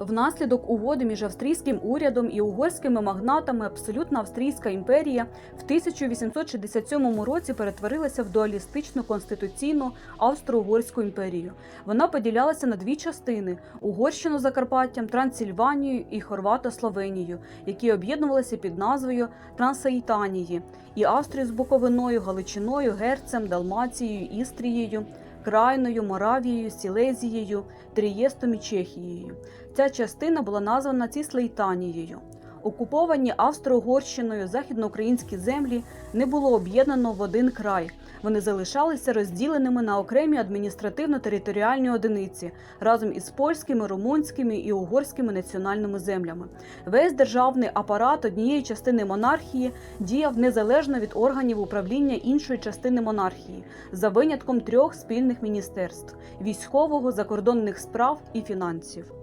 Внаслідок угоди між австрійським урядом і угорськими магнатами абсолютна австрійська імперія в 1867 році перетворилася в дуалістичну конституційну австро-угорську імперію. Вона поділялася на дві частини: Угорщину Закарпаттям, Трансильванію і Хорвато-Словенію, які об'єднувалися під назвою Трансаїтанії, і Австрію з Буковиною, Галичиною, Герцем, Далмацією, Істрією. Крайною, Моравією, Сілезією, Трієстом і Чехією. Ця частина була названа Ціслейтанією. Окуповані Австро-Угорщиною західноукраїнські землі не було об'єднано в один край. Вони залишалися розділеними на окремі адміністративно-територіальні одиниці разом із польськими, румунськими і угорськими національними землями. Весь державний апарат однієї частини монархії діяв незалежно від органів управління іншої частини монархії, за винятком трьох спільних міністерств військового, закордонних справ і фінансів.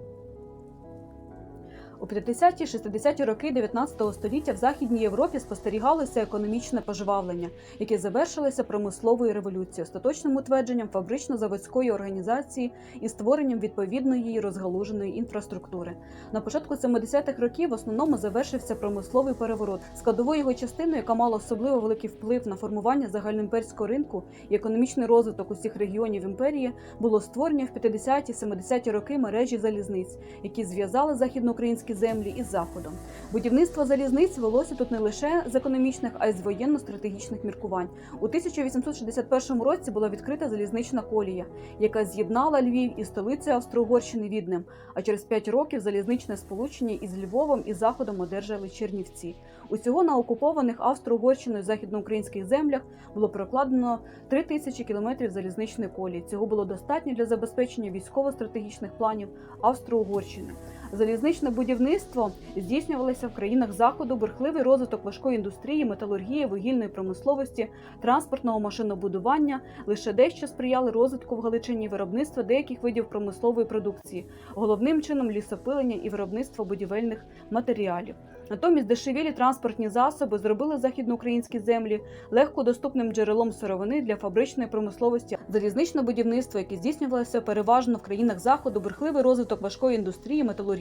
У 50-60-ті роки 19 століття в Західній Європі спостерігалося економічне пожвавлення, яке завершилося промисловою революцією, остаточним утвердженням фабрично-заводської організації і створенням відповідної розгалуженої інфраструктури. На початку 70-х років в основному завершився промисловий переворот. Складовою його частиною, яка мала особливо великий вплив на формування загальноімперського ринку і економічний розвиток усіх регіонів імперії, було створення в 50-70-ті роки мережі залізниць, які зв'язали західноукраїнські землі із заходом. Будівництво залізниць велося тут не лише з економічних, а й з воєнно-стратегічних міркувань. У 1861 році була відкрита залізнична колія, яка з'єднала Львів із столицею Австро-Угорщини Віднем. А через п'ять років залізничне сполучення із Львовом і заходом одержали Чернівці. Усього на окупованих Австро-Угорщиною західноукраїнських землях було прокладено 3 тисячі кілометрів залізничної колії. Цього було достатньо для забезпечення військово-стратегічних планів Австро-Угорщини. Залізничне будівництво здійснювалося в країнах заходу, бурхливий розвиток важкої індустрії, металургії, вугільної промисловості, транспортного машинобудування лише дещо сприяли розвитку в Галичині виробництва деяких видів промислової продукції, головним чином лісопилення і виробництво будівельних матеріалів. Натомість дешевілі транспортні засоби зробили західноукраїнські землі легко доступним джерелом сировини для фабричної промисловості. Залізничне будівництво, яке здійснювалося переважно в країнах заходу, бурхливий розвиток важкої індустрії, металургії,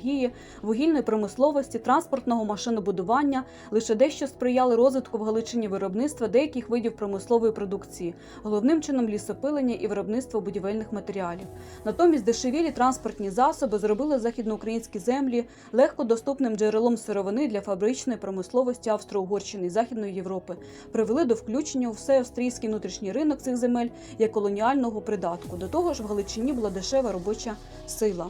вугільної промисловості, транспортного машинобудування лише дещо сприяли розвитку в Галичині виробництва деяких видів промислової продукції, головним чином лісопилення і виробництво будівельних матеріалів. Натомість дешевілі транспортні засоби зробили західноукраїнські землі легко доступним джерелом сировини для фабричної промисловості Австро-Угорщини і Західної Європи, привели до включення у все австрійський внутрішній ринок цих земель як колоніального придатку. До того ж, в Галичині була дешева робоча сила.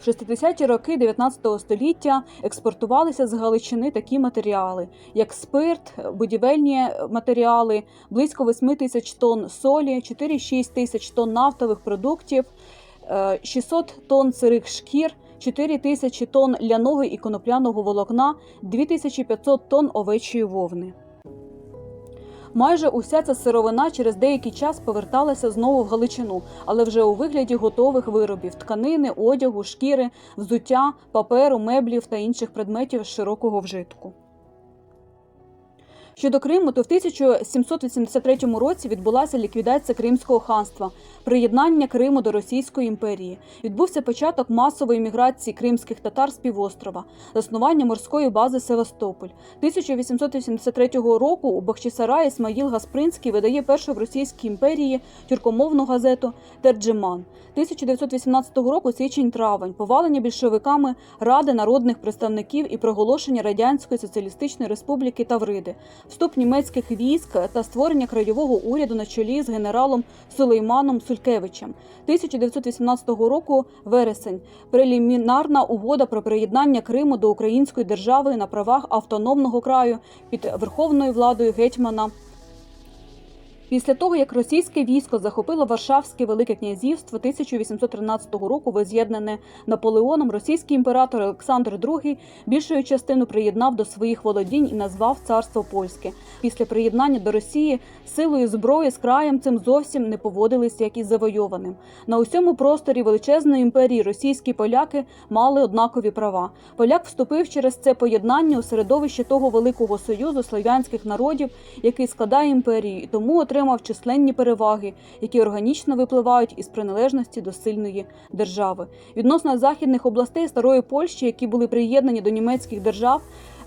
В 60-ті роки 19 століття експортувалися з Галичини такі матеріали, як спирт, будівельні матеріали, близько 8 тисяч тонн солі, 4-6 тисяч тонн нафтових продуктів, е, 600 тонн сирих шкір, 4 тисячі тонн ляного і конопляного волокна, 2500 тонн овечої вовни. Майже уся ця сировина через деякий час поверталася знову в Галичину, але вже у вигляді готових виробів тканини, одягу, шкіри, взуття, паперу, меблів та інших предметів широкого вжитку. Щодо Криму, то в 1783 році відбулася ліквідація Кримського ханства, приєднання Криму до Російської імперії. Відбувся початок масової міграції кримських татар з півострова, заснування морської бази Севастополь. 1883 року у Бахчисараї Ісмаїл Гаспринський видає першу в Російській імперії тюркомовну газету Терджеман. 1918 року січень-травень, повалення більшовиками Ради народних представників і проголошення Радянської соціалістичної республіки Тавриди, вступ німецьких військ та створення краєвого уряду на чолі з генералом Сулейманом Сулькевичем. 1918 року вересень прелімінарна угода про приєднання Криму до української держави на правах автономного краю під верховною владою гетьмана Після того, як російське військо захопило Варшавське Велике князівство 1813 року, воз'єднане Наполеоном, російський імператор Олександр II більшою частину приєднав до своїх володінь і назвав царство польське. Після приєднання до Росії силою зброї з краєм цим зовсім не поводилися як із завойованим. На усьому просторі величезної імперії російські поляки мали однакові права. Поляк вступив через це поєднання у середовище того великого союзу слов'янських народів, який складає імперію, і тому отримав отримав численні переваги, які органічно випливають із приналежності до сильної держави. Відносно західних областей старої Польщі, які були приєднані до німецьких держав,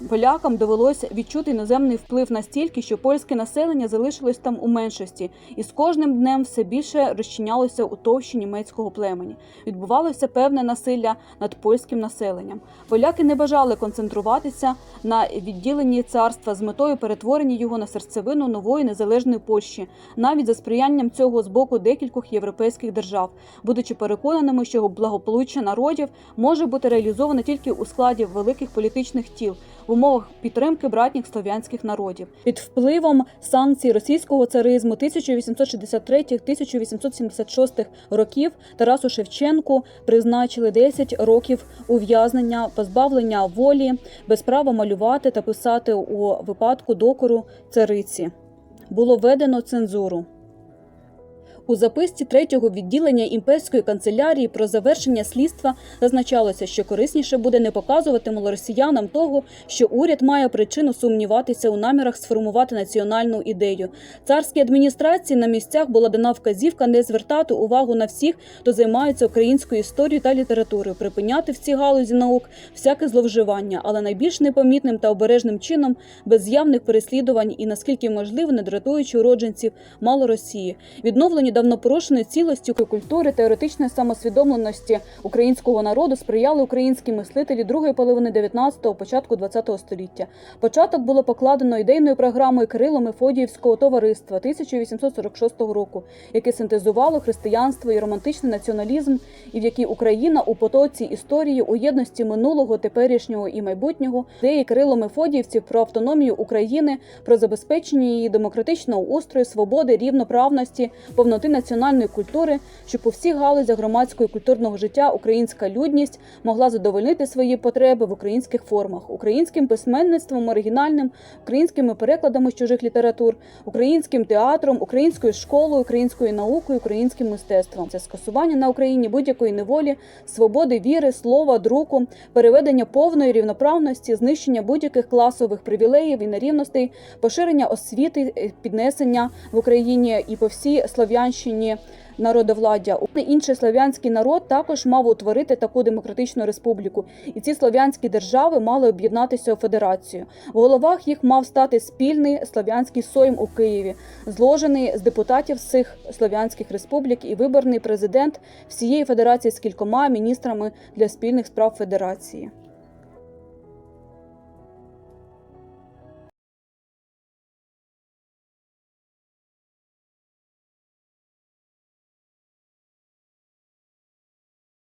полякам довелося відчути іноземний вплив настільки, що польське населення залишилось там у меншості, і з кожним днем все більше розчинялося у товщі німецького племені. Відбувалося певне насилля над польським населенням. Поляки не бажали концентруватися на відділенні царства з метою перетворення його на серцевину нової незалежної Польщі, навіть за сприянням цього з боку декількох європейських держав, будучи переконаними, що благополуччя народів може бути реалізовано тільки у складі великих політичних тіл в умовах підтримки братніх слов'янських народів під впливом санкцій російського царизму 1863-1876 років Тарасу Шевченку призначили 10 років ув'язнення, позбавлення волі, без права малювати та писати у випадку докору цариці. Було введено цензуру. У записці третього відділення імперської канцелярії про завершення слідства зазначалося, що корисніше буде не показувати малоросіянам того, що уряд має причину сумніватися у намірах сформувати національну ідею. Царській адміністрації на місцях була дана вказівка не звертати увагу на всіх, хто займається українською історією та літературою, припиняти в цій галузі наук всяке зловживання, але найбільш непомітним та обережним чином, без явних переслідувань і наскільки можливо, не дратуючи уродженців малоросії, відновлені давно порушеної цілості культури та еротичної самосвідомленості українського народу сприяли українські мислителі другої половини 19-го, початку 20-го століття. Початок було покладено ідейною програмою Кирило Мефодіївського товариства 1846 року, яке синтезувало християнство і романтичний націоналізм, і в якій Україна у потоці історії у єдності минулого, теперішнього і майбутнього, ідеї Кирило Мефодіївців про автономію України, про забезпечення її демократичного устрою, свободи, рівноправності, повноти національної культури, щоб у всіх галузях громадського і культурного життя українська людність могла задовольнити свої потреби в українських формах, українським письменництвом оригінальним, українськими перекладами з чужих літератур, українським театром, українською школою, українською наукою, українським мистецтвом. Це скасування на Україні будь-якої неволі, свободи віри, слова, друку, переведення повної рівноправності, знищення будь-яких класових привілеїв і нерівностей, поширення освіти, піднесення в Україні і по всій Слов'янщині народовладдя. Інший слов'янський народ також мав утворити таку демократичну республіку, і ці слов'янські держави мали об'єднатися у федерацію. В головах їх мав стати спільний слов'янський сойм у Києві, зложений з депутатів цих слов'янських республік і виборний президент всієї федерації з кількома міністрами для спільних справ федерації.